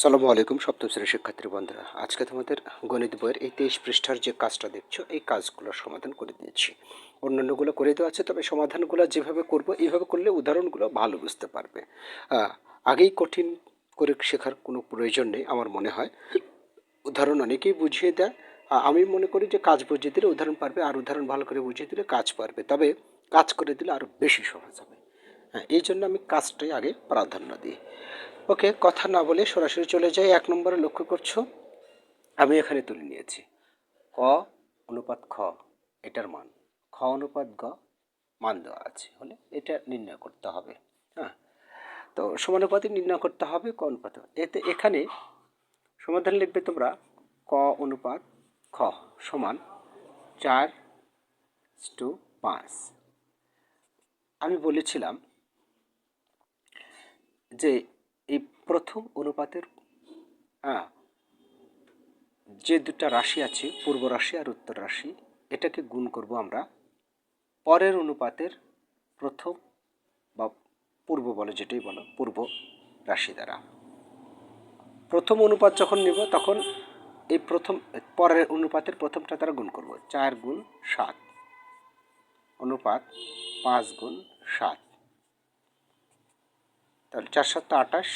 সালামু আলাইকুম, সপ্তম শ্রেণির শিক্ষার্থী বন্ধুরা। আজকে তোমাদের গণিত বইয়ের এই তেইশ পৃষ্ঠার যে কাজটা দেখছ, এই কাজগুলোর সমাধান করে দিয়েছি। অন্যান্যগুলো করে দেওয়া আছে, তবে সমাধানগুলো যেভাবে করব, এইভাবে করলে উদাহরণগুলো ভালো বুঝতে পারবে। আগেই কঠিন করে শেখার কোনো প্রয়োজন নেই, আমার মনে হয়। উদাহরণ অনেকেই বুঝিয়ে দেয়। আমি মনে করি যে কাজ বুঝিয়ে দিলে উদাহরণ পারবে, আর উদাহরণ ভালো করে বুঝিয়ে দিলে কাজ পারবে। তবে কাজ করে দিলে আরও বেশি সহজ হবে। হ্যাঁ এই জন্য আমি কাজটাই আগে প্রাধান্য দিই। ওকে, কথা না বলে সরাসরি চলে যাই। এক নম্বরে লক্ষ্য করছ? আমি এখানে তুলে নিয়েছি। ক অনুপাত খ, এটার মান। খ অনুপাত গ, মান দেওয়া আছে। হলে এটা নির্ণয় করতে হবে। হ্যাঁ? তো সমানুপাতি নির্ণয় করতে হবে, ক অনুপাত এতে এখানে সমাধান লিখবে তোমরা ক অনুপাত খ সমান চার টু পাঁচ। আমি বলেছিলাম যে প্রথম অনুপাতের যে দুটা রাশি আছে, পূর্ব রাশি আর উত্তর রাশি, এটাকে গুণ করব আমরা। পরের অনুপাতের প্রথম বা পূর্ব বলে যেটাই বলো, পূর্ব রাশি দ্বারা। প্রথম অনুপাত যখন নিব, তখন এই প্রথম, পরের অনুপাতের প্রথমটা দ্বারা গুণ করব, চার গুণ সাত। অনুপাত পাঁচ গুণ সাত। তাহলে চার সাতটা আঠাশ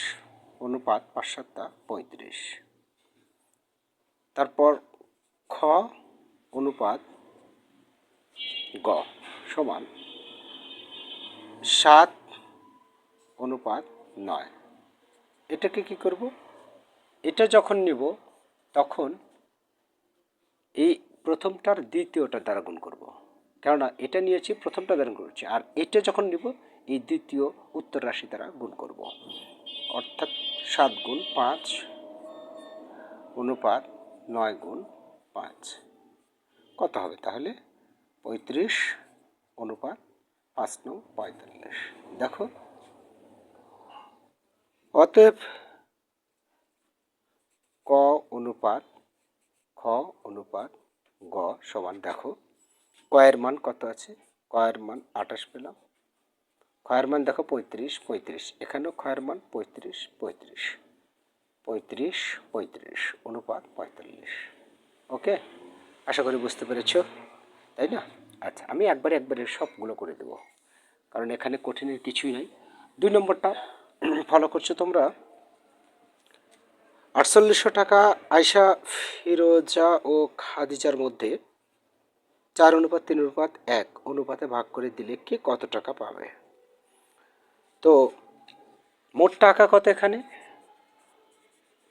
অনুপাত পাঁচ সাতটা পঁয়ত্রিশ। তারপর খ অনুপাত গ সমান সাত অনুপাত নয়। এটাকে কি করব? এটা যখন নিব, তখন এই প্রথমটার দ্বিতীয়টা দ্বারা গুণ করব। কেননা এটা নিয়েছি, প্রথমটা দ্বারা গুণ করছি। আর এটা যখন নিব, এই দ্বিতীয় উত্তর রাশি দ্বারা গুণ করব। অর্থাৎ সাত গুণ পাঁচ অনুপাত নয় গুণ পাঁচ। কত হবে তাহলে? পঁয়ত্রিশ অনুপাত পাঁচ নং পঁয়তাল্লিশ। দেখো। অতএব ক অনুপাত, খ অনুপাত, গ সমান দেখো। কয়ের মান কত আছে? কয়ের মান আঠাশ পেলাম। ক্ষয়ের মান দেখো পঁয়ত্রিশ পঁয়ত্রিশ। এখানেও ক্ষয়ের মান পঁয়ত্রিশ পঁয়ত্রিশ। পঁয়ত্রিশ পঁয়ত্রিশ। অনুপাত পঁয়তাল্লিশ। ওকে? আশা করি বুঝতে পেরেছ, তাই না? আচ্ছা আমি একবারে একবারে সবগুলো করে দেব। কারণ এখানে কঠিনের কিছুই নাই। দুই নম্বরটা ফলো করছ তোমরা। আটচল্লিশশো টাকা আয়সা ফিরোজা ও খাদিজার মধ্যে চার অনুপাত, তিন অনুপাত, এক। অনুপাতে ভাগ করে দিলে কে কত টাকা পাবে? তো মোট টাকা কত এখানে?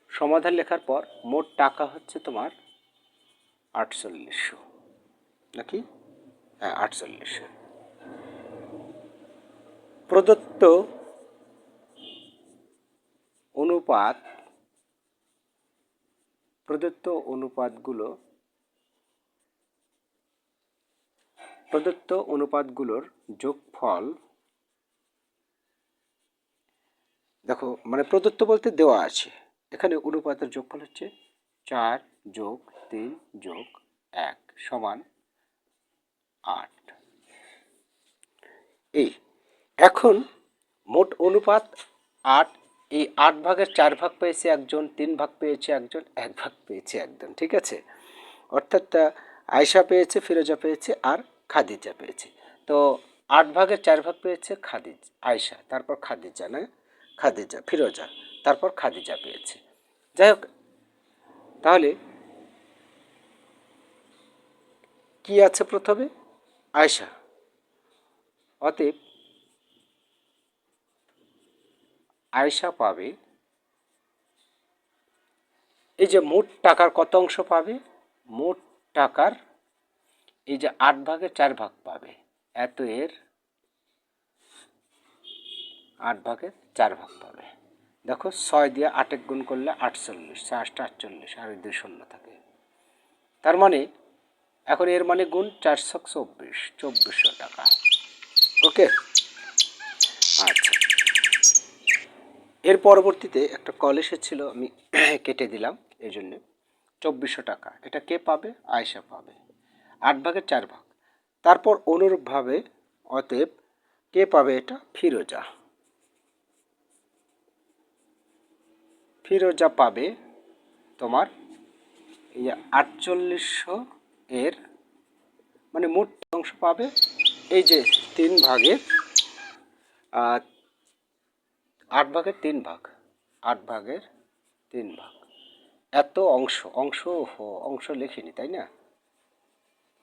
সমাধান লেখার পর মোট টাকা হচ্ছে তোমার আটচল্লিশশো। নাকি? হ্যাঁ আটচল্লিশশো। প্রদত্ত অনুপাত, প্রদত্ত অনুপাতগুলো, প্রদত্ত অনুপাতগুলোর যোগফল দেখো মানে প্রদত্ত বলতে দেওয়া আছে। এখানে অনুপাতের যোগফল হচ্ছে চার যোগ তিন যোগ এক সমান আট। এই, এখন মোট অনুপাত আট, এই আট ভাগের চার ভাগ পেয়েছে একজন, তিন ভাগ পেয়েছে একজন, এক ভাগ পেয়েছে একজন, ঠিক আছে? অর্থাৎ আয়শা পেয়েছে, ফিরোজা পেয়েছে আর খাদিজা পেয়েছে। তো আট ভাগের চার ভাগ পেয়েছে খাদিজ, আয়শা, তারপর খাদিজা, না? খাদিজা, ফিরোজা, তারপর খাদিজা পেয়েছে। যাই হোক, তাহলে কি আছে প্রথমে? আয়শা। অতএব আয়শা পাবে, এই যে মোট টাকার কত অংশ পাবে? মোট টাকার এই যে আট ভাগের চার ভাগ পাবে। এত এর আট ভাগের চার ভাগ পাবে। দেখো, ছয় দিয়ে আটেক গুণ করলে আটচল্লিশ, ছয় আটটা আটচল্লিশ, আর দুই শূন্য থাকে। তার মানে এখন এর মানে গুণ চারশো চব্বিশ, চব্বিশশো টাকা। ওকে? আচ্ছা। এর পরবর্তীতে একটা কল এসেছিল, আমি কেটে দিলাম এই জন্যে। চব্বিশশো টাকা, এটা কে পাবে? আয়সা পাবে। আট ভাগের চার ভাগ। তারপর অনুরূপভাবে অতএব কে পাবে এটা? ফিরোজা। ফিরোজা পাবে তোমার এই আটচল্লিশশো এর মানে মোট অংশ পাবে এই যে তিন ভাগের আট ভাগের তিন ভাগ, আট ভাগের তিন ভাগ। এত অংশ অংশ অংশ লিখিনি, তাই না?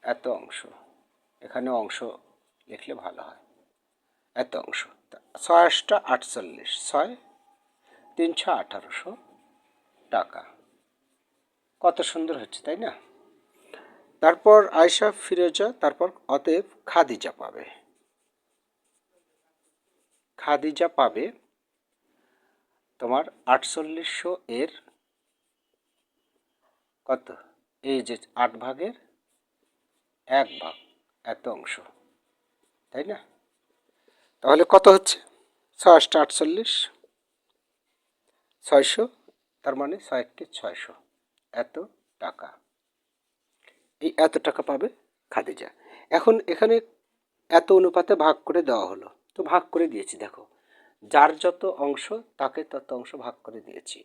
এত অংশ, এখানে অংশ লিখলে ভালো হয়। এত অংশ ছয় আটটা আটচল্লিশ, ছয় তিনশো আঠারোশো টাকা। কত সুন্দর হচ্ছে, তাই না? তারপর আয়সা ফিরোজা তারপর অতএব খাদিজা পাবে। খাদিজা পাবে তোমার আটচল্লিশশো এর কত? এই যে আট ভাগের এক ভাগ, এত অংশ, তাই না? তাহলে কত হচ্ছে? ছয় আটচল্লিশ। ছয়শো, তার মানে ছয় এককে ছয়শো। এত টাকা। এই এত টাকা পাবে খাদিজা। এখন এখানে এত অনুপাতে ভাগ করে দেওয়া হলো। তো ভাগ করে দিয়েছি, দেখো। যার যত অংশ, তাকে তত অংশ ভাগ করে দিয়েছি।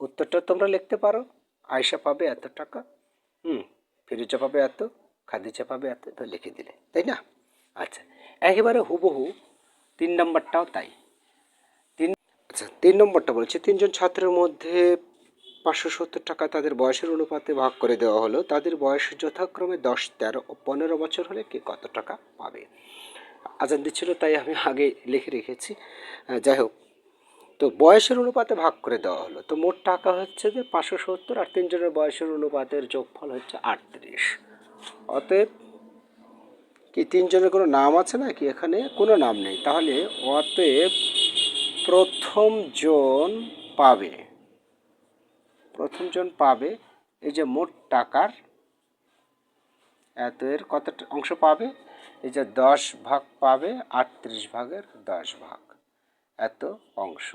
উত্তরটা তোমরা লিখতে পারো। আয়সা পাবে এত টাকা, হুম, ফিরুজা পাবে এত, খাদিজা পাবে এত, তো লিখে দিলে। তাই না? আচ্ছা একেবারে হুবহু তিন নম্বরটাও তাই। আচ্ছা তিন নম্বরটা বলছে, তিনজন ছাত্রের মধ্যে পাঁচশো সত্তর টাকা তাদের বয়সের অনুপাতে ভাগ করে দেওয়া হলো। তাদের বয়স যথাক্রমে দশ, তেরো ও পনেরো বছর হলে কে কত টাকা পাবে? আজান দিচ্ছিল, তাই আমি আগে লিখে রেখেছি। যাই হোক, তো বয়সের অনুপাতে ভাগ করে দেওয়া হলো। তো মোট টাকা হচ্ছে যে পাঁচশো সত্তর আর তিনজনের বয়সের অনুপাতের যোগফল হচ্ছে আটত্রিশ। অতএব কি তিনজনের কোনো নাম আছে না কি এখানে? কোনো নাম নেই। তাহলে অতএব প্রথম জন পাবে। প্রথম জন পাবে, এই যে মোট টাকার, এত এর কত অংশ পাবে? এই যে দশ ভাগ পাবে, আটত্রিশ ভাগের দশ ভাগ, এত অংশ।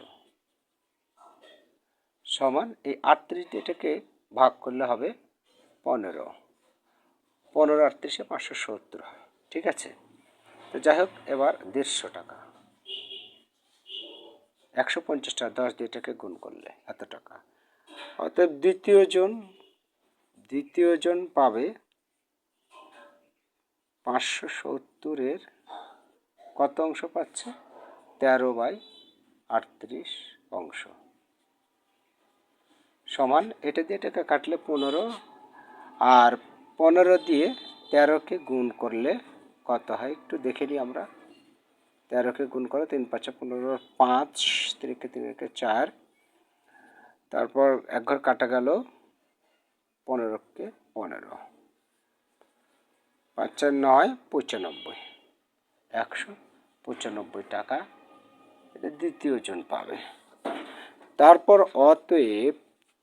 সমান এই আটত্রিশ এটাকে ভাগ করলে হবে পনেরো। পনেরো আটত্রিশে পাঁচশো সত্তর হয়, ঠিক আছে? তো যাই হোক, এবার দেড়শো টাকা। একশো পঞ্চাশ টাকা, দশ দিয়ে এটাকে গুণ করলে এত টাকা। অতএব দ্বিতীয় জন দ্বিতীয় জন পাবে পাঁচশো সত্তরের কত অংশ পাচ্ছে? তেরো বাই আটত্রিশ অংশ। সমান এটা দিয়ে এটাকে কাটলে পনেরো, আর পনেরো দিয়ে তেরোকে গুণ করলে কত হয়? একটু দেখে নিই আমরা। তেরোকে গুণ করো তিন পাঁচে পনেরো, পাঁচ তিরিকে তিরিকে চার। তারপর এক ঘর কাটা গেল পনেরোকে পনেরো। পাঁচ নয়, পঁচানব্বই। একশো পঁচানব্বই টাকা এটা দ্বিতীয় জন পাবে। তারপর অতএব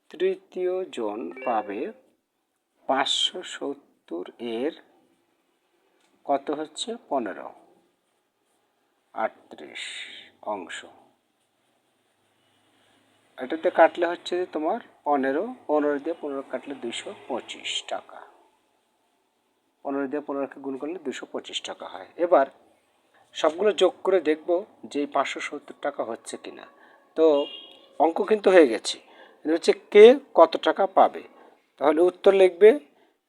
তৃতীয় জন পাবে পাঁচশো সত্তর এর কত হচ্ছে? পনেরো। আটত্রিশ অংশ। এটাতে কাটলে হচ্ছে যে তোমার পনেরো পনেরো দিয়ে পনেরো কাটলে দুশো পঁচিশ টাকা। পনেরো দিয়ে পনেরোকে গুণ করলে দুশো পঁচিশ টাকা হয়। এবার সবগুলো যোগ করে দেখব যে পাঁচশো সত্তর টাকা হচ্ছে কিনা। তো অঙ্ক কিন্তু হয়ে গেছে। হচ্ছে কে কত টাকা পাবে? তাহলে উত্তর লিখবে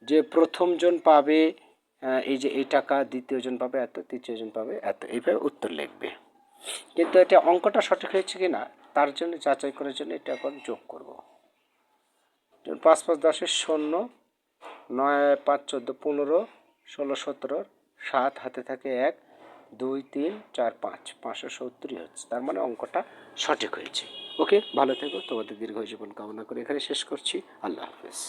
যে প্রথমজন পাবে আহ, এই যে এই টাকা দ্বিতীয়জন পাবে এত তৃতীয়জন পাবে, এত এইভাবে উত্তর লিখবে। কিন্তু এটা অঙ্কটা সঠিক হয়েছে কি না তার জন্য যাচাই করার জন্য এটা এখন যোগ করব। পাঁচ পাঁচ দশের শূন্য, নয়, পাঁচ, চোদ্দ, পনেরো, ষোলো, সতেরো, সাত, হাতে থাকে এক, দুই, তিন, চার, পাঁচ, পাঁচশো সত্তরই হচ্ছে। তার মানে অঙ্কটা সঠিক হয়েছে। ওকে, ভালো থেকো, তোমাদের দীর্ঘ জীবন কামনা করে এখানে শেষ করছি। আল্লাহ হাফেজ।